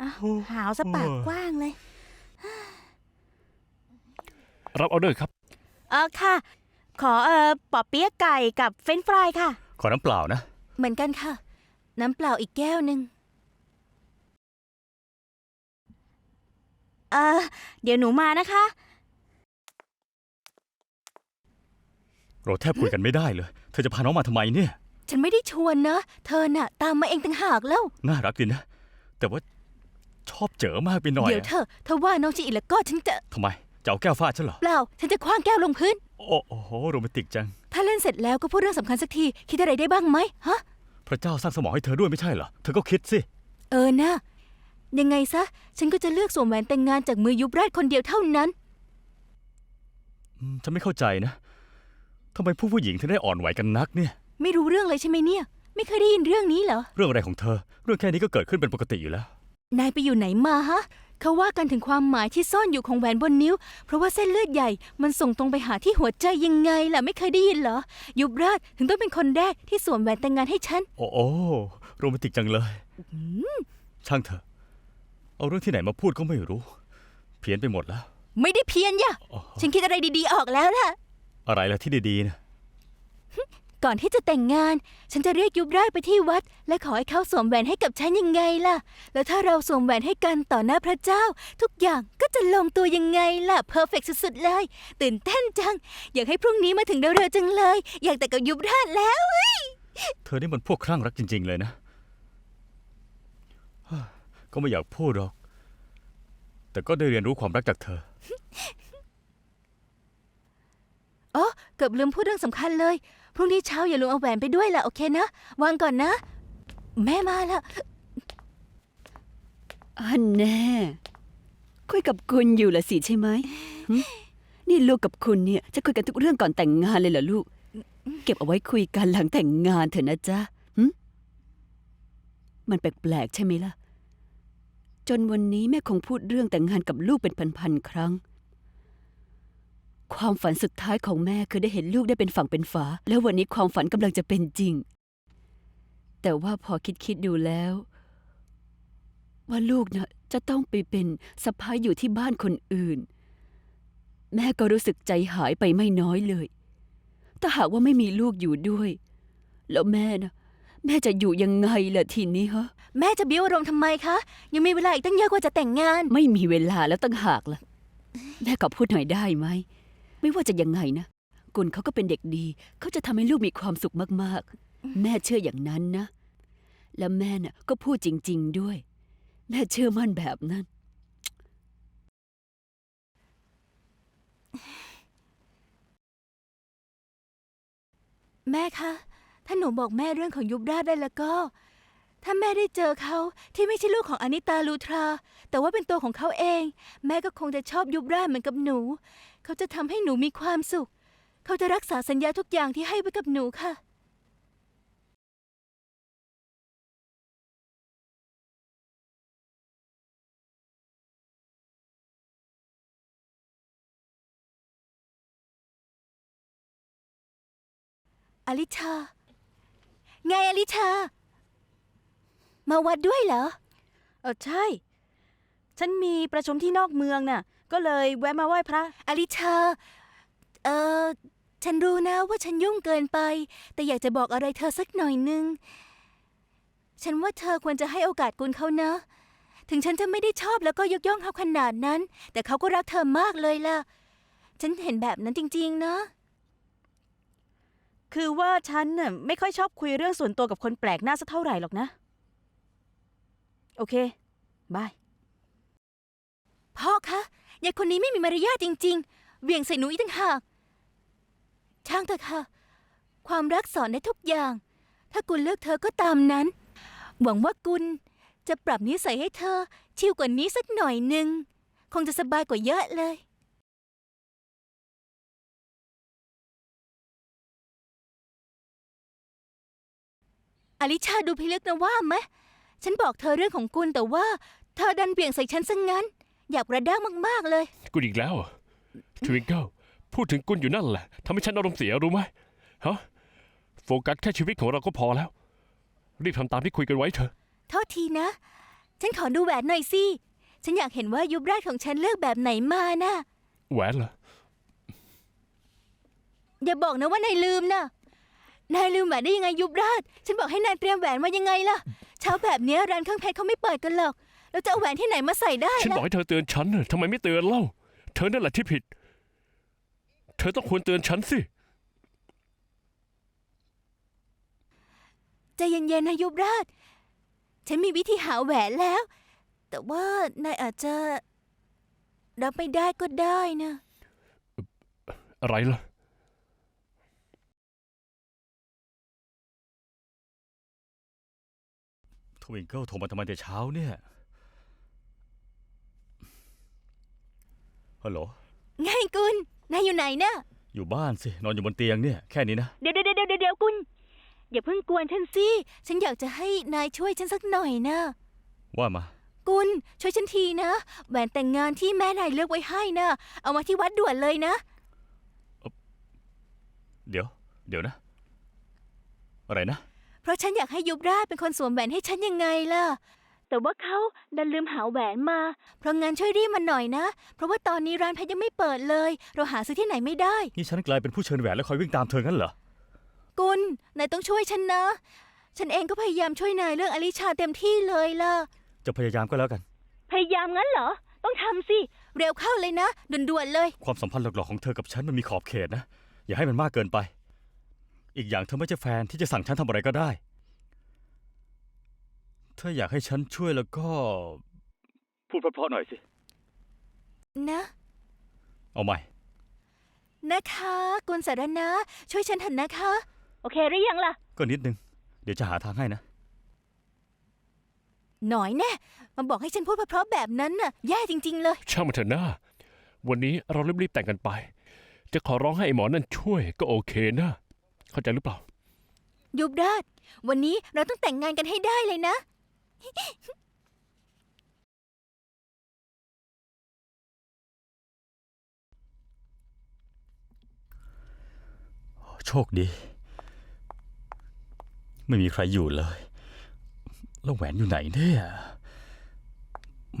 อะหาวสะปากกว้างเลย รับออเดอร์ครับ เออค่ะ ขอเอ่อปอเปี๊ยะไก่กับเฟรนช์ฟรายค่ะ ขอน้ำเปล่านะ เหมือนกันค่ะ น้ำเปล่าอีกแก้วหนึ่งเออเดี๋ยวหนูมานะคะ เราแทบคุยกันไม่ได้เลย เธอจะพาน้องมาทำไมเนี่ย ฉันไม่ได้ชวนนะ เธอน่ะ ตามมาเองต่างหากแล้ว น่ารักดีนะ แต่ว่าชอบเจอมากไปหน่อยเดี๋ยวอะเธอเธอว่าน้องจะอีกแล้วก็ฉันจะทำไมจะเอาแก้วฟาดฉันเหรอ เปล่า ฉันจะคว้างแก้วลงพื้นโอ้โอ้โหโรแมนติกจัง ถ้าเล่นเสร็จแล้วก็พูดเรื่องสำคัญสักที คิดอะไรได้บ้างไหมฮะ พระเจ้าสร้างสมองให้เธอด้วยไม่ใช่เหรอ เธอก็คิดสิ เออนะ ยังไงซะ ฉันก็จะเลือกสวมแหวนแต่งงานจากมือยุบราชคนเดียวเท่านั้น อืมฉันไม่เข้าใจนะ ทำไมผู้ผู้หญิงถึงได้อ่อนไหวกันนักเนี่ย ไม่รู้เรื่องเลยใช่ไหมเนี่ย ไม่เคยได้ยินเรื่องนี้เหรอ เรื่องอะไรของเธอ เรื่องแค่นี้ก็เกิดขึ้นเป็นปกติอยู่แล้ว นายไปอยู่ไหนมาฮะ เขาว่ากันถึงความหมายที่ซ่อนอยู่ของแหวนบนนิ้ว เพราะว่าเส้นเลือดใหญ่ มันส่งตรงไปหาที่หัวใจยังไงล่ะ ไม่เคยได้ยินเหรอ ยุบราชถึงต้องเป็นคนแรกที่สวมแหวนแต่งงานให้ฉัน โอ้โอ้โรแมนติกจังเลย ช่างเถอะ เอาเรื่องที่ไหนมาพูดก็ไม่รู้ เพี้ยนไปหมดแล้ว ไม่ได้เพี้ยนย่ะอ๋อฉันคิดอะไรดีๆออกแล้วล่ะ อะไรล่ะที่ดีๆนะ ก่อนที่จะแต่งงาน ฉันจะเรียกยุบราชไปที่วัด และขอให้เขาสวมแหวนให้กับฉันยังไงล่ะ แล้วถ้าเราสวมแหวนให้กันต่อหน้าพระเจ้า ทุกอย่างก็จะลงตัวยังไงล่ะเพอร์เฟกสุดๆเลย ตื่นเต้นจัง อยากให้พรุ่งนี้มาถึงเร็วๆจังเลย อยากแต่งกับยุบราชแล้วเธอนี่มันพวกคลั่งรักจริง ๆ เลยนะฮ่าก็ไม่อยากพูดหรอก แต่ก็ได้เรียนรู้ความรักจากเธอ อ๋อเกือบลืมพูดเรื่องสำคัญเลย พรุ่งนี้เช้าอย่าลืมเอาแหวนไปด้วยล่ะโอเคนะ วางก่อนนะ แม่มาแล้ว อันแน่คุยกับคุณอยู่ละสิใช่ไหมหึนี่ลูกกับคุณเนี่ยจะคุยกันทุกเรื่องก่อนแต่งงานเลยเหรอลูก เก็บเอาไว้คุยกันหลังแต่งงานเถอะนะจ๊ะหึมันแปลกๆใช่ไหมล่ะ จนวันนี้แม่คงพูดเรื่องแต่งงานกับลูกเป็นพันๆครั้ง ความฝันสุดท้ายของแม่คือได้เห็นลูกได้เป็นฝั่งเป็นฝา แล้ววันนี้ความฝันกำลังจะเป็นจริง แต่ว่าพอคิดๆดูแล้ว ว่าลูกนะจะต้องไปเป็นสะพ้ายอยู่ที่บ้านคนอื่น แม่ก็รู้สึกใจหายไปไม่น้อยเลย ถ้าหากว่าไม่มีลูกอยู่ด้วย แล้วแม่นะแม่จะอยู่ยังไงล่ะทีนี้ฮะ แม่จะบิ้วอารมณ์ทำไมคะ ยังมีเวลาอีกตั้งเยอะกว่าจะแต่งงาน ไม่มีเวลาแล้วตั้งหากล่ะ แม่ก็พูดหน่อยได้ไหม ไม่ว่าจะยังไงนะ กุลเขาก็เป็นเด็กดี เขาจะทำให้ลูกมีความสุขมากๆ แม่เชื่ออย่างนั้นนะ และแม่น่ะก็พูดจริง ๆด้วย แม่เชื่อมั่นแบบนั้น แม่คะ ถ้าหนูบอกแม่เรื่องของยุบราชได้แล้วก็ ถ้าแม่ได้เจอเขาที่ไม่ใช่ลูกของอนิตาลูทรา แต่ว่าเป็นตัวของเขาเอง แม่ก็คงจะชอบยุบราชเหมือนกับหนู เขาจะทำให้หนูมีความสุข เขาจะรักษาสัญญาทุกอย่างที่ให้ไว้กับหนูค่ะ อลิชา ไงอลิชา มาวัดด้วยเหรอ เออใช่ ฉันมีประชุมที่นอกเมืองน่ะ ก็เลยแวะมาไหว้พระ อลิชา เออฉันรู้นะว่าฉันยุ่งเกินไป แต่อยากจะบอกอะไรเธอสักหน่อยนึง ฉันว่าเธอควรจะให้โอกาสกุลเขานะ ถึงฉันจะไม่ได้ชอบแล้วก็ยกย่องเขาขนาดนั้น แต่เขาก็รักเธอมากเลยล่ะ ฉันเห็นแบบนั้นจริงๆนะ คือว่าฉันน่ะไม่ค่อยชอบคุยเรื่องส่วนตัวกับคนแปลกหน้าสักเท่าไหร่หรอกนะ โอเคบาย พ่อคะ ยายคนนี้ไม่มีมารยาทจริง ๆ เหวี่ยงใส่หนูอีกต่างหาก ช่างเถอะค่ะ ความรักสอนได้ทุกอย่าง ถ้ากุลเลือกเธอก็ตามนั้น หวังว่ากุลจะปรับนิสัยให้เธอ ชิวกว่านี้สักหน่อยหนึ่ง คงจะสบายกว่าเยอะเลย อลิชาดูพิลึกนะว่าไหม ฉันบอกเธอเรื่องของกุลแต่ว่า เธอดันเบี่ยงใส่ฉันซะงงั้น อยากกระด้างมาก ๆ เลยกุลอีกแล้วทวิงเกิลพูดถึงกุลอยู่นั่นแหละทำให้ฉันอารมณ์เสียรู้ไหมฮะโฟกัสแค่ชีวิตของเราก็พอแล้ว รีบทำตามที่คุยกันไว้เถอะโทษทีนะ ฉันขอดูแหวนหน่อยสิ ฉันอยากเห็นว่ายุบราชของฉันเลือกแบบไหนมานะแหวนเหรออย่าบอกนะว่านายลืมนะนายลืมแหวนได้ยังไงยุบราช ฉันบอกให้นายเตรียมแหวนมายังไงล่ะ เช้าแบบเนี้ยร้านเครื่องเพชรเขาไม่เปิดกันหรอก เราจะเอาแหวนที่ไหนมาใส่ได้ฉันบอล่ะกให้เธอเตือนฉันน่ะทำไมไม่เตือนเล่า เธอนั่นแหละที่ผิด เธอต้องควรเตือนฉันสิ ใจเย็นๆนะยุบราช ฉันมีวิธีหาแหวนแล้ว แต่ว่านายอาจจะ รับไม่ได้ก็ได้นะ อะไรล่ะ ทวิงเกิลโทรมาทำไมแต่เช้าเนี่ย ฮัลโหลไงกุลนายอยู่ไหนนะอยู่บ้านสิ นอนอยู่บนเตียงเนี่ย แค่นี้นะ เดี๋ยวเดี๋ยวเดี๋ยวเดี๋ยวกุลอย่าเพิ่งกวนฉันสิ ฉันอยากจะให้นายช่วยฉันสักหน่อยนะ ว่ามา กุลช่วยฉันทีนะ แหวนแต่งงานที่แม่นายเลือกไว้ให้นะ เอามาที่วัดด่วนเลยนะ เดี๋ยว เดี๋ยวนะ อะไรนะ เพราะฉันอยากให้ยุบราชเป็นคนสวมแหวนให้ฉันยังไงล่ะ แต่ว่าเขาดันลืมหาแหวนมา เพราะงั้นช่วยรีบมาหน่อยนะ เพราะว่าตอนนี้ร้านเพชรยังไม่เปิดเลย เราหาซื้อที่ไหนไม่ได้ นี่ฉันกลายเป็นผู้เชิญแหวนแล้วคอยวิ่งตามเธองั้นเหรอ กุลนายต้องช่วยฉันนะ ฉันเองก็พยายามช่วยนายเรื่องอลิชาเต็มที่เลยล่ะ จะพยายามก็แล้วกัน พยายามงั้นเหรอ ต้องทำสิ เร็วเข้าเลยนะด่วนๆเลย ความสัมพันธ์หลอกๆของเธอกับฉันมันมีขอบเขตนะ อย่าให้มันมากเกินไป อีกอย่างเธอไม่ใช่แฟนที่จะสั่งฉันทำอะไรก็ได้ ถ้าอยากให้ฉันช่วยแล้วก็ พูดเพราะๆหน่อยสิ นะ เอาใหม่ นะคะกุลสารนะ ช่วยฉันเถอะนะคะ โอเคหรือยังล่ะ ก็นิดนึง เดี๋ยวจะหาทางให้นะ หน่อยแน่มาบอกให้ฉันพูดเพราะๆแบบนั้นน่ะ แย่จริง ๆ เลย ช่างมันเถอะนะวันนี้เรารีบๆแต่งกันไป จะขอร้องให้ไอ้หมอนั่นช่วยก็โอเคนะ เข้าใจหรือเปล่า ยุบราชวันนี้เราต้องแต่งงานกันให้ได้เลยนะ โชคดี ไม่มีใครอยู่เลย แล้วแหวนอยู่ไหนเนี่ย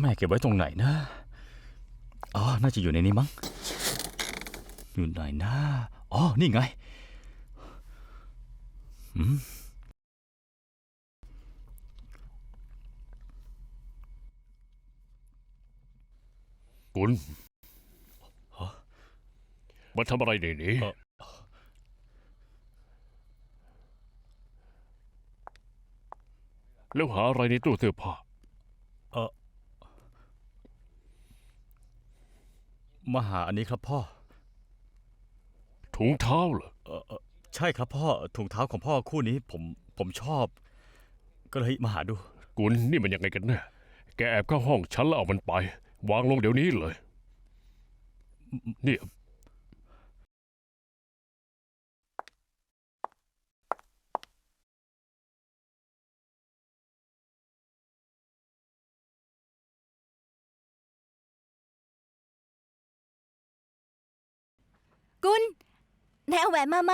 แม่เก็บไว้ตรงไหนนะ อ๋อ น่าจะอยู่ในนี้มั้ง อยู่ไหนนะ อ๋อ นี่ไง อืม กุลมาทำอะไรในนี้เอ่อแล้วหาอะไรในตู้เสื้อผ้ามาหาอันนี้ครับพ่อ ถุงเท้าเหรอเออเอ่อใช่ครับพ่อถุงเท้าของพ่อคู่นี้ผมผมชอบ ก็เลยมาหาดู กุลนี่มันยังไงกันแน่แกแอบเข้าห้องฉันแล้วเอามันไป วางลงเดี๋ยวนี้เลยนี่กุลนายเอาแหวนมาไหม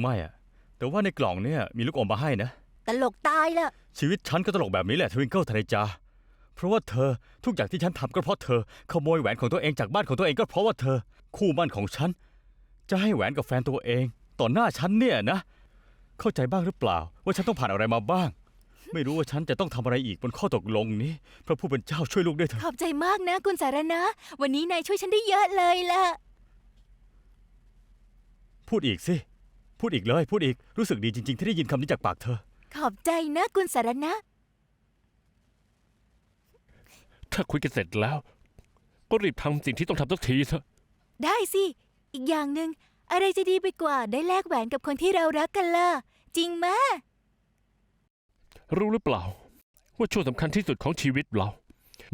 ไม่อะแต่ว่าในกล่องเนี่ยมีลูกอมมาให้นะ ตลกตายละ ชีวิตฉันก็ตลกแบบนี้แหละทวิงเกิลทนายจา เพราะว่าเธอทุกอย่างที่ฉันทำก็เพราะเธอ ขโมยแหวนของตัวเองจากบ้านของตัวเองก็เพราะว่าเธอ คู่มั่นของฉัน จะให้แหวนกับแฟนตัวเอง ต่อหน้าฉันเนี่ยนะ เข้าใจบ้างหรือเปล่า ว่าฉันต้องผ่านอะไรมาบ้าง ไม่รู้ว่าฉันจะต้องทำอะไรอีกบนข้อตกลงนี้ พระผู้เป็นเจ้าช่วยลูกด้วยเถขอะอบใจมากนะกุลสารนะวันนี้นายช่วยฉันได้เยอะเลยล่ะ พูดอีกสิพูดอีกเลย พูดอีกรู้สึกดีจริง ๆ ที่ได้ยินคำนี้จากปากเธอ ขอบใจนะกุลสารนะ ถ้าคุยกันเสร็จแล้ว ก็รีบทำสิ่งที่ต้องทำสักทีเถอะ ได้สิ อีกอย่างหนึ่งอะไรจะดีไปกว่าได้แลกแหวนกับคนที่เรารักกันล่ะ จริงมะรู้หรือเปล่า ว่าช่วงสำคัญที่สุดของชีวิตเรา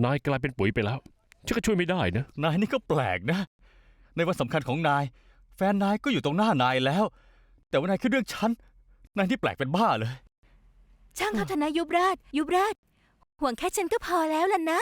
นายกลายเป็นปุ๋ยไปแล้วฉันก็ช่วยไม่ได้นะ นายนี่ก็แปลกนะ ในวันสำคัญของนาย แฟนนายก็อยู่ตรงหน้านายแล้ว แต่ว่านายคือเรื่องฉันนายที่แปลกเป็นบ้าเลย ช่างครับธนายุบราช ยุบราช ห่วงแค่ฉันก็พอแล้วล่ะนะ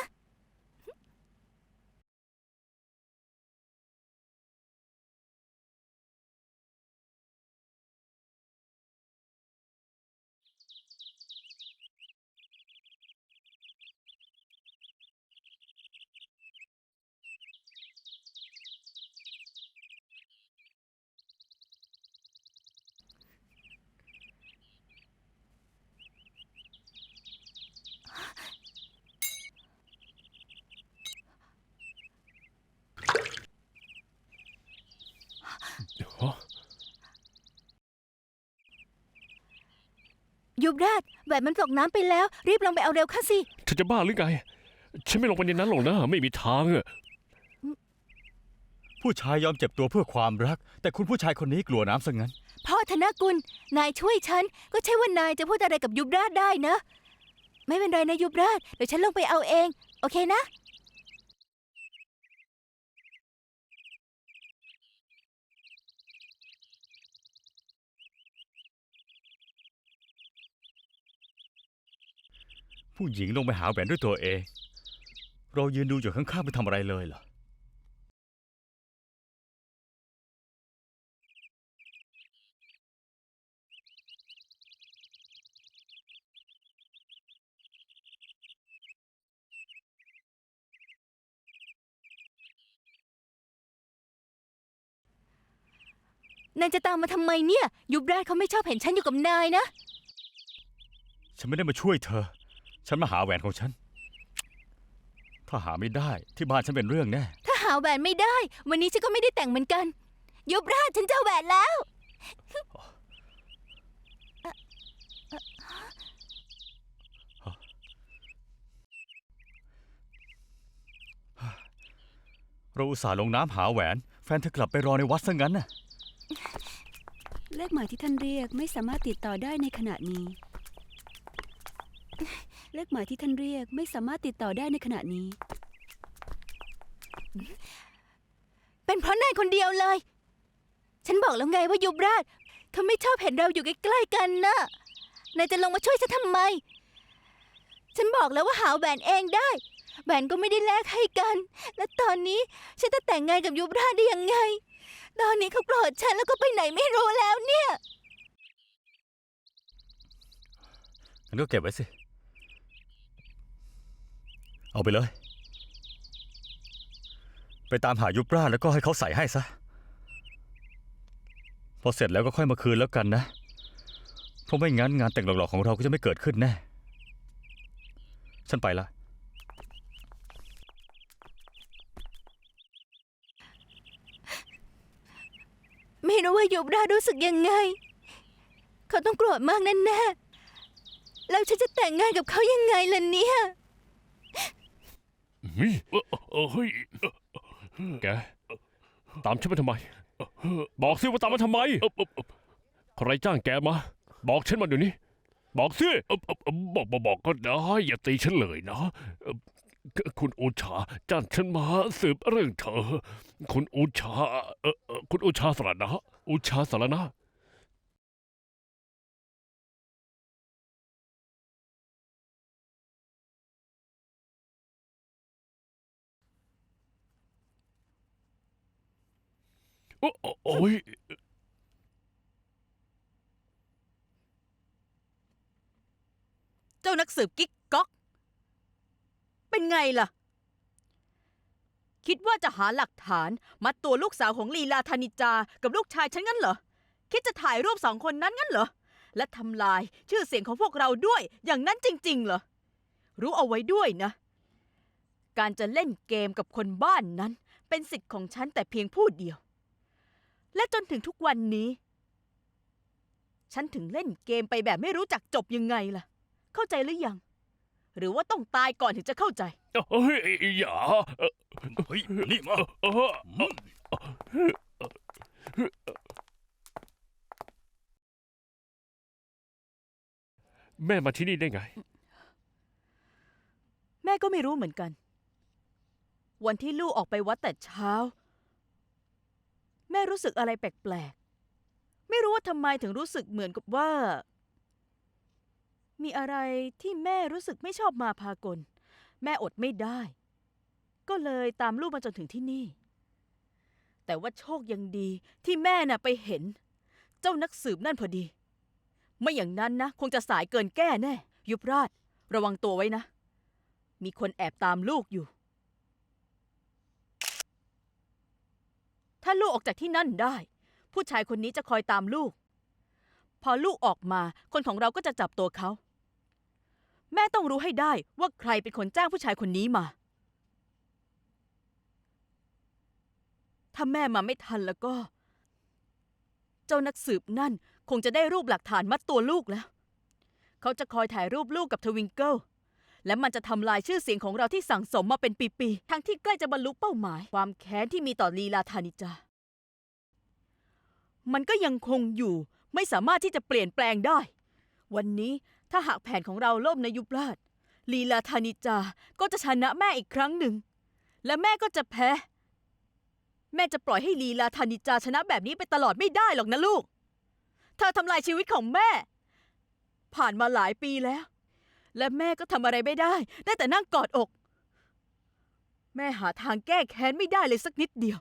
ยุบราชแหวนมันตกน้ำไปแล้ว รีบลงไปเอาเร็วข้าสิ เธอจะบ้าหรือไง ฉันไม่ลงไปในนั้นหรอกนะ ไม่มีทางผู้ชายยอมเจ็บตัวเพื่อความรัก แต่คุณผู้ชายคนนี้กลัวน้ำซะงั้น พ่อธนกุล นายช่วยฉัน ก็ใช่ว่านายจะพูดอะไรกับยุบราชได้นะ ไม่เป็นไรนะยุบราชเดี๋ยวฉันลงไปเอาเอง โอเคนะ ผู้หญิงลงไปหาแหวนด้วยตัวเอง เรายืนดูอยู่ข้างๆไม่ทำอะไรเลยเหรอนายจะตามมาทำไมเนี่ย ยุบราชเขาไม่ชอบเห็นฉันอยู่กับนายนะ ฉันไม่ได้มาช่วยเธอ ฉันมาหาแหวนของฉัน ถ้าหาไม่ได้ที่บ้านฉันเป็นเรื่องแน่ ถ้าหาแหวนไม่ได้ วันนี้ฉันก็ไม่ได้แต่งเหมือนกันยุบราชฉันเจอแหวนแล้ว เราอุตส่าห์ลงน้ำหาแหวน แฟนเธอกลับไปรอในวัดซะงั้นน่ะ เลขหมายที่ท่านเรียกไม่สามารถติดต่อได้ในขณะนี้ เลขหมายที่ท่านเรียกไม่สามารถติดต่อได้ในขณะนี้ เป็นเพราะนายคนเดียวเลย ฉันบอกแล้วไงว่ายุบราชเขาไม่ชอบเห็นเราอยู่ใกล้ๆกันนะนายจะลงมาช่วยฉันทำไม ฉันบอกแล้วว่าหาแหวนเองได้ แหวนก็ไม่ได้แลกให้กัน และตอนนี้ฉันจะแต่งงานกับยุบราชได้ยังไง ตอนนี้เขาโกรธฉันแล้วก็ไปไหนไม่รู้แล้วเนี่ย งั้นก็เก็บไว้สิ เอาไปเลย ไปตามหายุบราแล้วก็ให้เขาใส่ให้ซะ พอเสร็จแล้วก็ค่อยมาคืนแล้วกันนะ เพราะไม่งั้นงานแต่งหลอกๆของเราก็จะไม่เกิดขึ้นแน่ ฉันไปละ ไม่รู้ว่ายุบรารู้สึกยังไง เขาต้องโกรธมากแน่ๆแล้วฉันจะแต่งงานกับเขายังไงล่ะเนี่ย เฮ้ยเฮ้ยแกตามฉันมาทำไม บอกสิว่าตามมาทำไม ใครจ้างแกมา บอกฉันมาเดี๋ยวนี้ บอกสิบอกบอกก็ได้อย่าตีฉันเลยนะคุณโอชาจ้างฉันมาสืบเรื่องเธอ คุณโอชาคุณโอชาสารนะโอชาสารนะ โอ้โอ้ยเจ้านักสืบกิ๊กก๊อก เป็นไงล่ะ คิดว่าจะหาหลักฐานมัดตัวลูกสาวของลีลาธานิจา กับลูกชายฉันงั้นเหรอ คิดจะถ่ายรูปสองคนนั้นงั้นเหรอ และทำลายชื่อเสียงของพวกเราด้วยอย่างนั้นจริง ๆ เหรอ รู้เอาไว้ด้วยนะ การจะเล่นเกมกับคนบ้านนั้น เป็นสิทธิ์ของฉันแต่เพียงผู้เดียว และจนถึงทุกวันนี้ ฉันถึงเล่นเกมไปแบบไม่รู้จักจบยังไงล่ะ เข้าใจหรือยัง หรือว่าต้องตายก่อนถึงจะเข้าใจ เฮ้ยอย่าเฮ้ยนี่มาแม่มาที่นี่ได้ไง แม่ก็ไม่รู้เหมือนกัน วันที่ลูกออกไปวัดแต่เช้า แม่รู้สึกอะไรแปลกๆ ไม่รู้ว่าทำไมถึงรู้สึกเหมือนกับว่า มีอะไรที่แม่รู้สึกไม่ชอบมาพากล แม่อดไม่ได้ ก็เลยตามลูกมาจนถึงที่นี่ แต่ว่าโชคยังดีที่แม่น่ะไปเห็น เจ้านักสืบนั่นพอดี ไม่อย่างนั้นนะ คงจะสายเกินแก้แน่ ยุบราช ระวังตัวไว้นะ มีคนแอบตามลูกอยู่าลูกออกจากที่นั่นได้ ผู้ชายคนนี้จะคอยตามลูก พอลูกออกมา คนของเราก็จะจับตัวเขา แม่ต้องรู้ให้ได้ว่าใครเป็นคนจ้างผู้ชายคนนี้มา ถ้าแม่มาไม่ทันแล้วก็ เจ้านักสืบนั่นคงจะได้รูปหลักฐานมัดตัวลูกแล้ว เขาจะคอยถ่ายรูปลูกกับทวิงเกิล และมันจะทำลายชื่อเสียงของเราที่สั่งสมมาเป็นปีๆ ทั้งที่ใกล้จะบรรลุเป้าหมาย ความแค้นที่มีต่อลีลาธานิจา มันก็ยังคงอยู่ ไม่สามารถที่จะเปลี่ยนแปลงได้ วันนี้ถ้าหากแผนของเราล่มในยุบลาดลีลาธานิจาก็จะชนะแม่อีกครั้งหนึ่ง และแม่ก็จะแพ้ แม่จะปล่อยให้ลีลาธานิจาชนะแบบนี้ไปตลอดไม่ได้หรอกนะลูก เธอทำลายชีวิตของแม่ ผ่านมาหลายปีแล้ว และแม่ก็ทำอะไรไม่ได้ ได้แต่นั่งกอดอก แม่หาทางแก้แค้นไม่ได้เลยสักนิดเดียว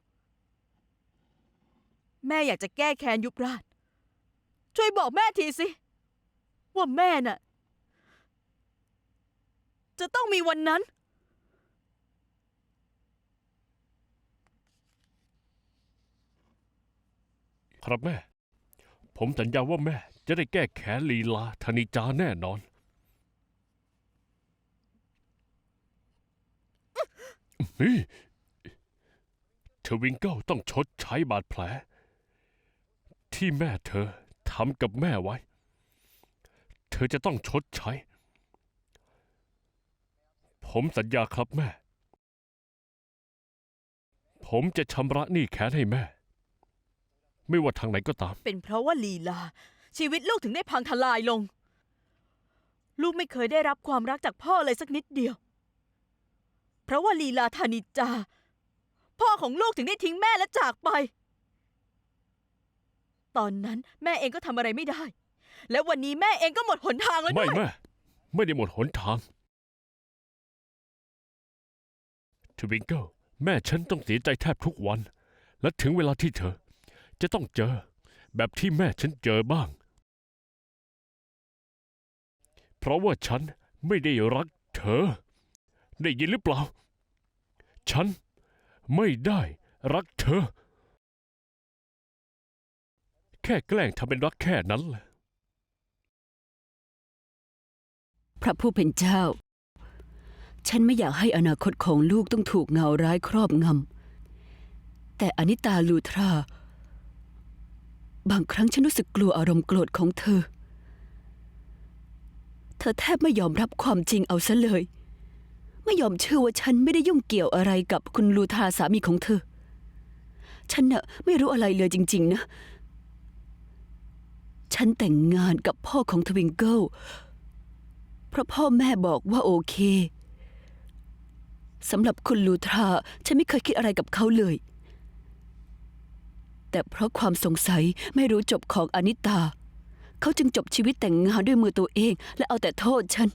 แม่อยากจะแก้แค้นยุบราช ช่วยบอกแม่ทีสิ ว่าแม่น่ะ จะต้องมีวันนั้นครับแม่ ผมสัญญาว่าแม่จะได้แก้แค้นลีลาธนิจาแน่นอน เฮ้ยเธอวิงเกิลต้องชดใช้บาดแผล ที่แม่เธอทำกับแม่ไว้ เธอจะต้องชดใช้ ผมสัญญาครับแม่ ผมจะชำระหนี้แค้นให้แม่ ไม่ว่าทางไหนก็ตาม เป็นเพราะว่าลีลา ชีวิตลูกถึงได้พังทลายลง ลูกไม่เคยได้รับความรักจากพ่อเลยสักนิดเดียว เพราะว่าลีลาธานิจา พ่อของลูกถึงได้ทิ้งแม่และจากไป ตอนนั้นแม่เองก็ทำอะไรไม่ได้ และวันนี้แม่เองก็หมดหนทางแล้วไม่ด้วย แม่ไม่ได้หมดหนทางทวิงเกิลแม่ฉันต้องเสียใจแทบทุกวัน และถึงเวลาที่เธอ จะต้องเจอ แบบที่แม่ฉันเจอบ้าง เพราะว่าฉันไม่ได้รักเธอ ได้ยินหรือเปล่า ฉันไม่ได้รักเธอ แค่แกล้งทำเป็นรักแค่นั้นแหละ พระผู้เป็นเจ้า ฉันไม่อยากให้อนาคตของลูกต้องถูกเงาร้ายครอบงำ แต่อนิตาลูทรา บางครั้งฉันรู้สึกกลัวอารมณ์โกรธของเธอ เธอแทบไม่ยอมรับความจริงเอาซะเลย ไม่ยอมเชื่อว่าฉันไม่ได้ยุ่งเกี่ยวอะไรกับคุณลูทาสามีของเธอ ฉันน่ะไม่รู้อะไรเลยจริง ๆ นะ ฉันแต่งงานกับพ่อของทวิงเกิลเพราะพ่อแม่บอกว่าโอเคสำหรับคุณลูทราฉันไม่เคยคิดอะไรกับเขาเลย แต่เพราะความสงสัยไม่รู้จบของอนิตา เขาจึงจบชีวิตแต่งงานด้วยมือตัวเอง และเอาแต่โทษฉัน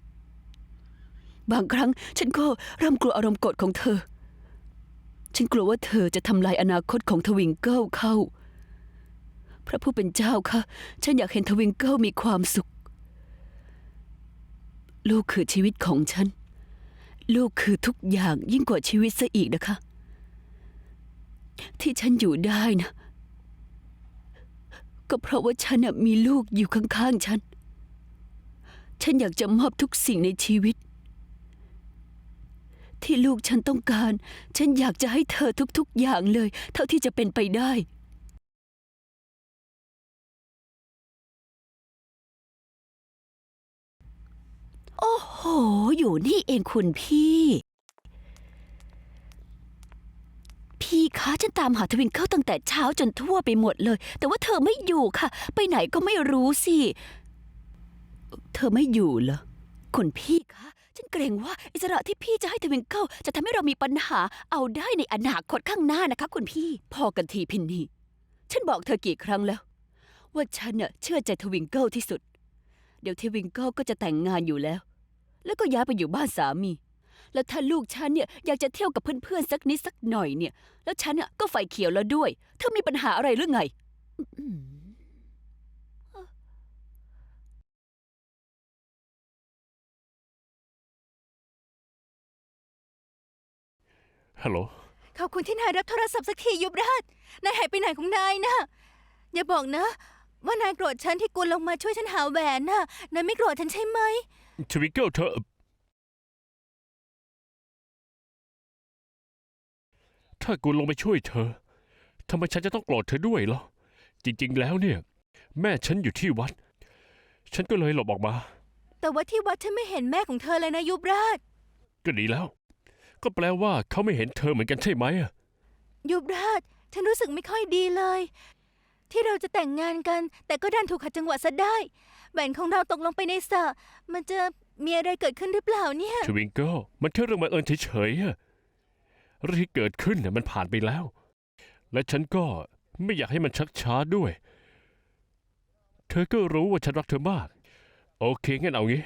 บางครั้งฉันก็เริ่มกลัวอารมณ์กรธของเธอ ฉันกลัวว่าเธอจะทำลายอนาคตของทวิงเกิลเข้า พระผู้เป็นเจ้าคะฉันอยากเห็นทวิงเกิลมีความสุข ลูกคือชีวิตของฉัน ลูกคือทุกอย่างยิ่งกว่าชีวิตซะอีกนะคะ ที่ฉันอยู่ได้นะ ก็เพราะว่าฉันมีลูกอยู่ข้างๆฉัน ฉันอยากจะมอบทุกสิ่งในชีวิต ที่ลูกฉันต้องการ ฉันอยากจะให้เธอทุกๆอย่างเลย เท่าที่จะเป็นไปได้ โอ้โห อยู่นี่เองคุณพี่ พี่คะฉันตามหาทวิงเกิลตั้งแต่เช้าจนทั่วไปหมดเลย แต่ว่าเธอไม่อยู่ค่ะ ไปไหนก็ไม่รู้สิ เธอไม่อยู่เหรอคุณพี่คะ เกรงว่าอิสระที่พี่จะให้ทวิงเกิลจะทำให้เรามีปัญหาเอาได้ในอนาคตข้างหน้านะคะคุณพี่ พอกันทีพินนี่ ฉันบอกเธอกี่ครั้งแล้ว ว่าฉันเน่ะเชื่อใจทวิงเกิลที่สุด เดี๋ยวทวิงเกิลก็จะแต่งงานอยู่แล้ว แล้วก็ย้ายไปอยู่บ้านสามี แล้วถ้าลูกฉันเนี่ยอยากจะเที่ยวกับเพื่อนๆสักนิดสักหน่อยเนี่ย แล้วฉันน่ะก็ไฟเขียวแล้วด้วย เธอมีปัญหาอะไรหรือไง อืม ฮัลโหล ขอบคุณที่นายรับโทรศัพท์สักทียุบราช นายหายไปไหนของนายนะอย่าบอกนะ ว่านายโกรธฉันที่กูลงมาช่วยฉันหาแหวนน่ะ นายไม่โกรธฉันใช่ไหม ทวิงเกิลเธอ ถ้ากูลงไปช่วยเธอ ทำไมฉันจะต้องโกรธเธอด้วยล่ะจริง ๆ แล้วเนี่ย แม่ฉันอยู่ที่วัด ฉันก็เลยหลบออกมา แต่ว่าที่วัดฉันไม่เห็นแม่ของเธอเลยนะยุบราช ก็ดีแล้ว ก็แปลว่าเขาไม่เห็นเธอเหมือนกันใช่ไหมอะยุบราช ฉันรู้สึกไม่ค่อยดีเลย ที่เราจะแต่งงานกัน แต่ก็ดันถูกขัดจังหวะซะได้แหวนของเราตกลงไปในสระมันจะมีอะไรเกิดขึ้นหรือเปล่าเนี่ย ทวิงเกิลมันแค่เรื่องบังเอิญเฉยๆอะเรื่องที่เกิดขึ้นน่ะมันผ่านไปแล้ว และฉันก็ไม่อยากให้มันชักช้าด้วย เธอก็รู้ว่าฉันรักเธอมาก โอเคงั้นเอางี้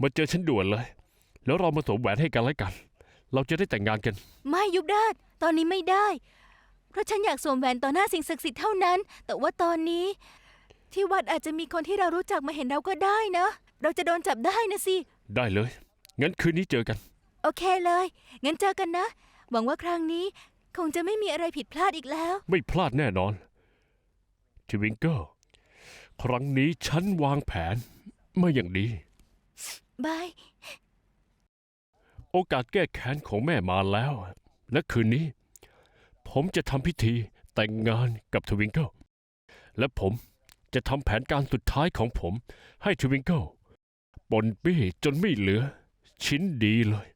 มาเจอฉันด่วนเลย แล้วเรามาสวมแหวนให้กันและกัน เราจะได้แต่งงานกัน ไม่ยุบราชตอนนี้ไม่ได้ เพราะฉันอยากสวมแหวนต่อหน้าสิ่งศักดิ์สิทธิ์เท่านั้น แต่ว่าตอนนี้ ที่วัดอาจจะมีคนที่เรารู้จักมาเห็นเราก็ได้นะ เราจะโดนจับได้นะสิ ได้เลย งั้นคืนนี้เจอกัน โอเคเลย งั้นเจอกันนะ หวังว่าครั้งนี้ คงจะไม่มีอะไรผิดพลาดอีกแล้ว ไม่พลาดแน่นอน ทวิงเกิลครั้งนี้ฉันวางแผนมาอย่างดี บาย โอกาสแก้แค้นของแม่มาแล้ว และคืนนี้ ผมจะทำพิธีแต่งงานกับทวิงเกิลและผมจะทำแผนการสุดท้ายของผมให้ทวิงเกิลปนปี้จนไม่เหลือ ชิ้นดีเลย